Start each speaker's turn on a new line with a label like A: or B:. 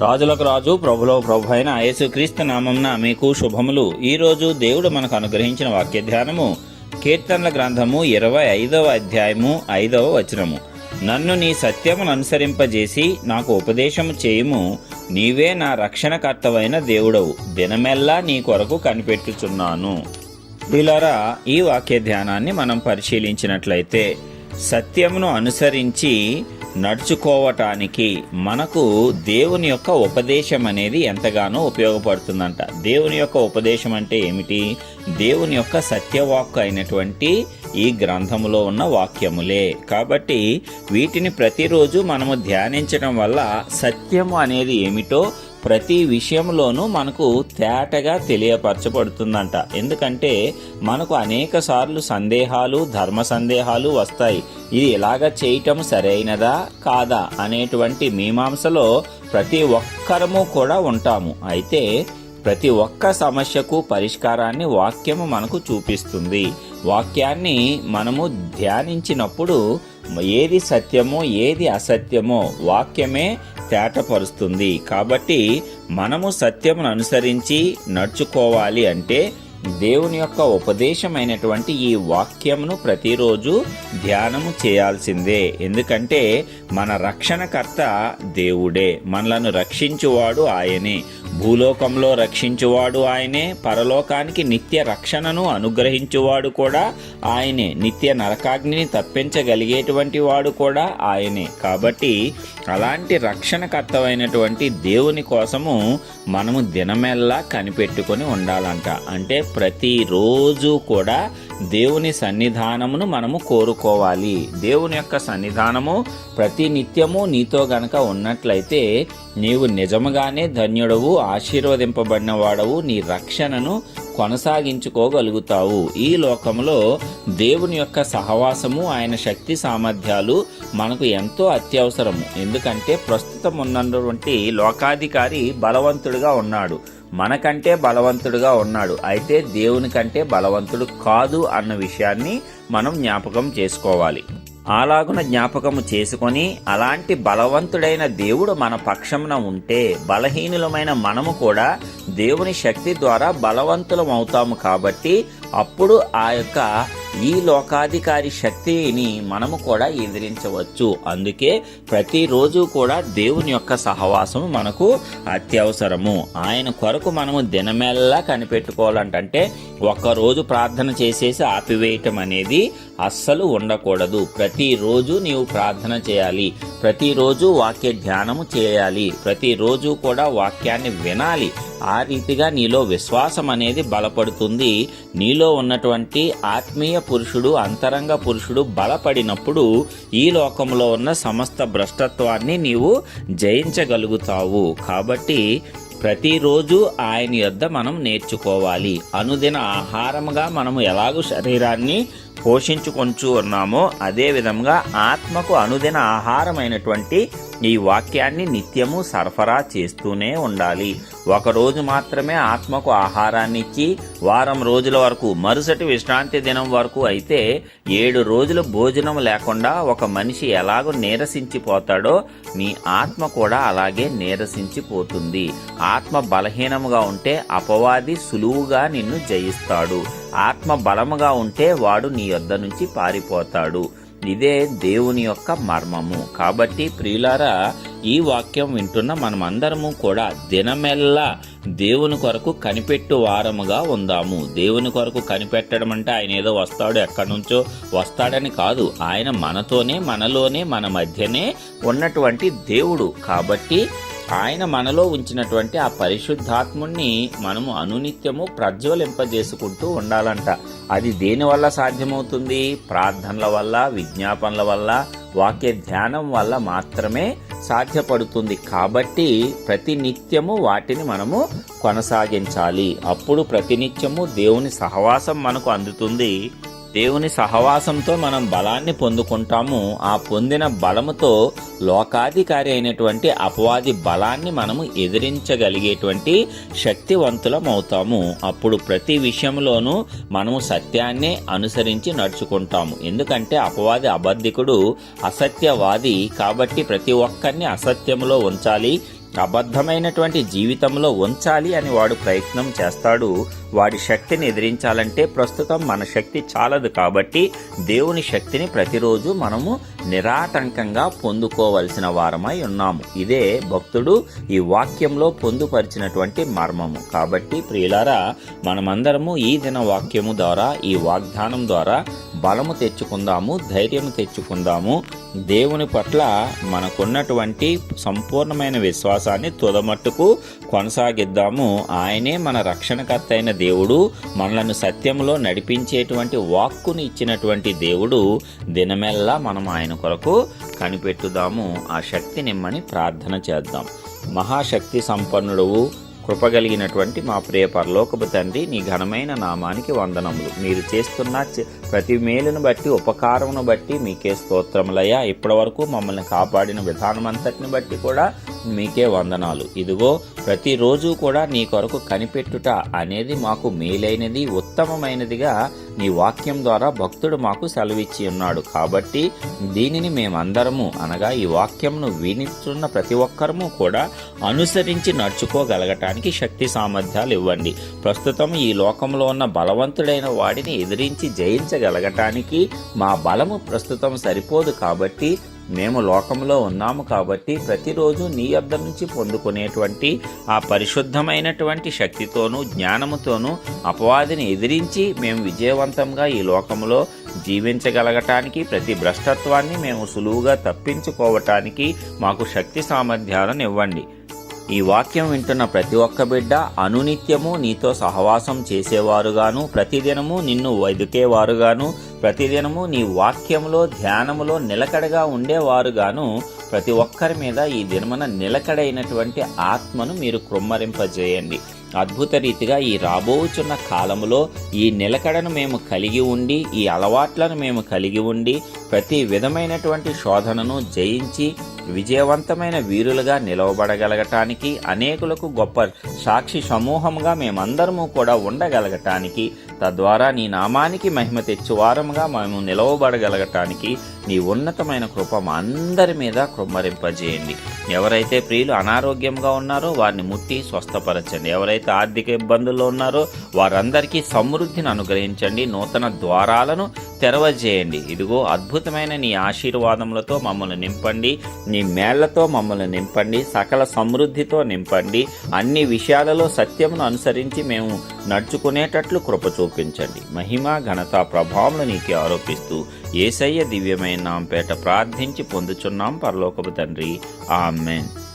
A: రాజులకు రాజు ప్రభులో ప్రభు అయిన యేసుక్రీస్తు నామంన మీకు శుభములు. ఈరోజు దేవుడు మనకు అనుగ్రహించిన వాక్య ధ్యానము కీర్తనల గ్రంథము ఇరవై ఐదవ అధ్యాయము ఐదవ వచనము. నన్ను నీ సత్యమును అనుసరింపజేసి నాకు ఉపదేశము చేయుము. నీవే నా రక్షణకర్తవైన దేవుడవు. దినమెల్లా నీ కొరకు కనిపెట్టుచున్నాను. ప్రియులారా ఈ వాక్య ధ్యానాన్ని మనం పరిశీలించినట్లయితే సత్యమును అనుసరించి నడుచుకోవటానికి మనకు దేవుని యొక్క ఉపదేశం అనేది ఎంతగానో ఉపయోగపడుతుందంట. దేవుని యొక్క ఉపదేశం అంటే ఏమిటి? దేవుని యొక్క సత్యవాక్కు అయినటువంటి ఈ గ్రంథములో ఉన్న వాక్యములే. కాబట్టి వీటిని ప్రతిరోజు మనము ధ్యానించడం వల్ల సత్యము అనేది ఏమిటో ప్రతి విషయంలోనూ మనకు తేటగా తెలియపరచబడుతుందంట. ఎందుకంటే మనకు అనేక సార్లు సందేహాలు ధర్మ సందేహాలు వస్తాయి. ఇది ఇలాగ చేయటం సరైనదా కాదా అనేటువంటి మీమాంసలో ప్రతి ఒక్కరము కూడా ఉంటాము. అయితే ప్రతి ఒక్క సమస్యకు పరిష్కారాన్ని వాక్యము మనకు చూపిస్తుంది. వాక్యాన్ని మనము ధ్యానించినప్పుడు ఏది సత్యమో ఏది అసత్యమో వాక్యమే తేటపరుస్తుంది. కాబట్టి మనము సత్యమును అనుసరించి నడుచుకోవాలి అంటే దేవుని యొక్క ఉపదేశమైనటువంటి ఈ వాక్యమును ప్రతిరోజు ధ్యానము చేయాల్సిందే. ఎందుకంటే మన రక్షణకర్త దేవుడే. మనలను రక్షించువాడు ఆయనే. భూలోకంలో రక్షించువాడు ఆయనే. పరలోకానికి నిత్య రక్షణను అనుగ్రహించువాడు కూడా ఆయనే. నిత్య నరకాగ్నిని తప్పించగలిగేటువంటి వాడు కూడా ఆయనే. కాబట్టి అలాంటి రక్షణకర్తమైనటువంటి దేవుని కోసము మనము దినమెల్లా కనిపెట్టుకొని ఉండాలంట. అంటే ప్రతిరోజు కూడా దేవుని సన్నిధానమును మనము కోరుకోవాలి. దేవుని యొక్క సన్నిధానము ప్రతి నిత్యము నీతో గనక ఉన్నట్లయితే నీవు నిజముగానే ధన్యుడవు ఆశీర్వదింపబడిన వాడవు నీ రక్షణను కొనసాగించుకోగలుగుతావు. ఈ లోకంలో దేవుని యొక్క సహవాసము ఆయన శక్తి సామర్థ్యాలు మనకు ఎంతో అత్యవసరము. ఎందుకంటే ప్రస్తుతం ఉన్నటువంటి లోకాధికారి బలవంతుడిగా ఉన్నాడు. మనకంటే బలవంతుడుగా ఉన్నాడు. అయితే దేవుని కంటే బలవంతుడు కాదు అన్న విషయాన్ని మనం జ్ఞాపకం చేసుకోవాలి. అలాగున జ్ఞాపకము చేసుకొని అలాంటి బలవంతుడైన దేవుడు మన పక్షమున ఉంటే బలహీనులమైన మనము కూడా దేవుని శక్తి ద్వారా బలవంతులం అవుతాము కాబట్టి అప్పుడు ఆ యొక్క ఈ లోకాధికారి శక్తిని మనము కూడా ఎదిరించవచ్చు. అందుకే ప్రతిరోజు కూడా దేవుని యొక్క సహవాసం మనకు అత్యవసరము. ఆయన కొరకు మనము దినమెల్లా కనిపెట్టుకోవాలంటే ఒక్కరోజు ప్రార్థన చేసేసి ఆపివేయటం అనేది అస్సలు ఉండకూడదు. ప్రతిరోజు నీవు ప్రార్థన చేయాలి. ప్రతిరోజు వాక్య ధ్యానము చేయాలి. ప్రతిరోజు కూడా వాక్యాన్ని వినాలి. ఆ రీతిగా నీలో విశ్వాసం అనేది బలపడుతుంది. నీలో ఉన్నటువంటి ఆత్మీయ పురుషుడు అంతరంగ పురుషుడు బలపడినప్పుడు ఈ లోకంలో ఉన్న సమస్త భ్రష్టత్వాన్ని నీవు జయించగలుగుతావు. కాబట్టి ప్రతిరోజు ఆయన యొద్ద మనం నేర్చుకోవాలి. అనుదిన ఆహారముగా మనము ఎలాగూ శరీరాన్ని పోషించుకొంచు ఉన్నామో అదే విధంగా ఆత్మకు అనుదిన ఆహారమైనటువంటి ఈ వాక్యాన్ని నిత్యము సరఫరా చేస్తూనే ఉండాలి. ఒకరోజు మాత్రమే ఆత్మకు ఆహారాన్ని ఇచ్చి వారం రోజుల వరకు మరుసటి విశ్రాంతి దినం వరకు అయితే ఏడు రోజులు భోజనం లేకుండా ఒక మనిషి ఎలాగో నీరసించిపోతాడో నీ ఆత్మ కూడా అలాగే నీరసించిపోతుంది. ఆత్మ బలహీనముగా ఉంటే అపవాది సులువుగా నిన్ను జయిస్తాడు. ఆత్మ బలముగా ఉంటే వాడు నీ యొద్ద నుంచి పారిపోతాడు. ఇదే దేవుని యొక్క మర్మము. కాబట్టి ప్రియులారా ఈ వాక్యం వింటున్న మనమందరము కూడా దినమెల్లా దేవుని కొరకు కనిపెట్టు వారముగా ఉందాము. దేవుని కొరకు కనిపెట్టడం అంటే ఆయన ఏదో వస్తాడు ఎక్కడి నుంచో వస్తాడని కాదు. ఆయన మనతోనే మనలోనే మన మధ్యనే ఉన్నటువంటి దేవుడు. కాబట్టి ఆయన మనలో ఉంచినటువంటి ఆ పరిశుద్ధాత్ముణ్ణి మనము అనునిత్యము ప్రజ్వలింపజేసుకుంటూ ఉండాలంట. అది దేనివల్ల సాధ్యమవుతుంది? ప్రార్థనల వల్ల విజ్ఞాపనల వల్ల వాక్య ధ్యానం వల్ల మాత్రమే సాధ్యపడుతుంది. కాబట్టి ప్రతి నిత్యము వాటిని మనము కొనసాగించాలి. అప్పుడు ప్రతినిత్యము దేవుని సహవాసం మనకు అందుతుంది. దేవుని సహవాసంతో మనం బలాన్ని పొందుకుంటాము ఆ పొందిన బలముతో లోకాధికారి అయినటువంటి అపవాది బలాన్ని మనము ఎదిరించగలిగేటువంటి శక్తివంతులం అవుతాము అప్పుడు ప్రతి విషయంలోనూ మనము సత్యాన్నే అనుసరించి నడుచుకుంటాము. ఎందుకంటే అపవాది అబద్ధికుడు అసత్యవాది కాబట్టి ప్రతి ఒక్కరిని అసత్యంలో ఉంచాలి అబద్ధమైనటువంటి జీవితంలో ఉంచాలి అని వాడు ప్రయత్నం చేస్తాడు. వాడి శక్తిని ఎదిరించాలంటే ప్రస్తుతం మన శక్తి చాలదు కాబట్టి దేవుని శక్తిని ప్రతిరోజు మనము నిరాటంకంగా పొందుకోవలసిన వారమై ఉన్నాము. ఇదే భక్తుడు ఈ వాక్యంలో పొందుపరిచినటువంటి మర్మము. కాబట్టి ప్రియులారా మనమందరము ఈ దిన వాక్యము ద్వారా ఈ వాగ్దానం ద్వారా బలము తెచ్చుకుందాము ధైర్యము తెచ్చుకుందాము. దేవుని పట్ల మనకున్నటువంటి సంపూర్ణమైన విశ్వాసాన్ని తుదమట్టుకు కొనసాగిద్దాము. ఆయనే మన రక్షణకర్త అయిన దేవుడు. మనలను సత్యంలో నడిపించేటువంటి వాక్కుని ఇచ్చినటువంటి దేవుడు. దినమెల్లా మనం ఆయన కొరకు కనిపెట్టుదాము. ఆ శక్తి నిమ్మని ప్రార్థన చేద్దాం. మహాశక్తి సంపన్నుడవు. కృపగలిగినటువంటి మా ప్రియ పరలోకపు తండ్రి నీ ఘనమైన నామానికి వందనములు. మీరు చేస్తున్న ప్రతి మేలును బట్టి ఉపకారమును బట్టి మీకే స్తోత్రములయ్యా. ఇప్పటివరకు మమ్మల్ని కాపాడిన విధానమంతటిని బట్టి కూడా మీకే వందనాలు. ఇదిగో ప్రతిరోజు కూడా నీ కొరకు కనిపెట్టుట అనేది మాకు మేలైనది ఉత్తమమైనదిగా నీ వాక్యం ద్వారా భక్తుడు మాకు సెలవిచ్చి ఉన్నాడు కాబట్టి దీనిని మేమందరము అనగా ఈ వాక్యంను వినిస్తున్న ప్రతి ఒక్కరము కూడా అనుసరించి నడుచుకోగలగటానికి శక్తి సామర్థ్యాలు ఇవ్వండి. ప్రస్తుతం ఈ లోకంలో ఉన్న బలవంతుడైన వాడిని ఎదిరించి జయించగలగటానికి మా బలము ప్రస్తుతం సరిపోదు కాబట్టి మేము లోకంలో ఉన్నాము కాబట్టి ప్రతిరోజు నీ యొద్ద నుంచి పొందుకునేటువంటి ఆ పరిశుద్ధమైనటువంటి శక్తితోనూ జ్ఞానముతోనూ అపవాదిని ఎదిరించి మేము విజయవంతంగా ఈ లోకంలో జీవించగలగటానికి ప్రతి భ్రష్టత్వాన్ని మేము సులువుగా తప్పించుకోవటానికి మాకు శక్తి సామర్థ్యాలను ఇవ్వండి. ఈ వాక్యం వింటున్న ప్రతి ఒక్క బిడ్డ అనునిత్యము నీతో సహవాసం చేసేవారుగాను ప్రతిదినము నిన్ను వెదుకేవారుగాను ప్రతిదినము నీ వాక్యములో ధ్యానములో నిలకడగా ఉండేవారుగాను ప్రతి ఒక్కరి మీద ఈ దినమున నిలకడైనటువంటి ఆత్మను మీరు కృమ్మరింపజేయండి అద్భుత రీతిగా ఈ రాబోచున్న కాలంలో ఈ నిలకడను మేము కలిగి ఉండి ఈ అలవాట్లను మేము కలిగి ఉండి ప్రతి విధమైనటువంటి శోధనను జయించి విజయవంతమైన వీరులుగా నిలవబడగలగటానికి అనేకులకు గొప్ప సాక్షి సమూహంగా మేమందరము కూడా ఉండగలగటానికి తద్వారా నీ నామానికి మహిమ తెచ్చువారముగా మేము నిలవబడగలగటానికి నీ ఉన్నతమైన కృప మా అందరి మీద కృమ్మరింపజేయండి. ఎవరైతే ప్రియులు అనారోగ్యంగా ఉన్నారో వారిని ముట్టి స్వస్థపరచండి. ఎవరైతే ఆర్థిక ఇబ్బందుల్లో ఉన్నారో వారందరికీ సమృద్ధిని అనుగ్రహించండి. నూతన ద్వారాలను తెరవజేయండి. ఇదిగో అద్భుతమైన నీ ఆశీర్వాదములతో మమ్మల్ని నింపండి. నీ మేళ్ళతో మమ్మల్ని నింపండి. సకల సమృద్ధితో నింపండి. అన్ని విషయాలలో సత్యమును అనుసరించి మేము నడుచుకునేటట్లు కృప చూపించండి. మహిమ ఘనత ప్రభావములు నీకే ఆరోపిస్తూ ఏసయ్య దివ్యమైన నాంపేట ప్రార్థించి పొందుచున్నాం పరలోకపు తండ్రి. ఆమెన్.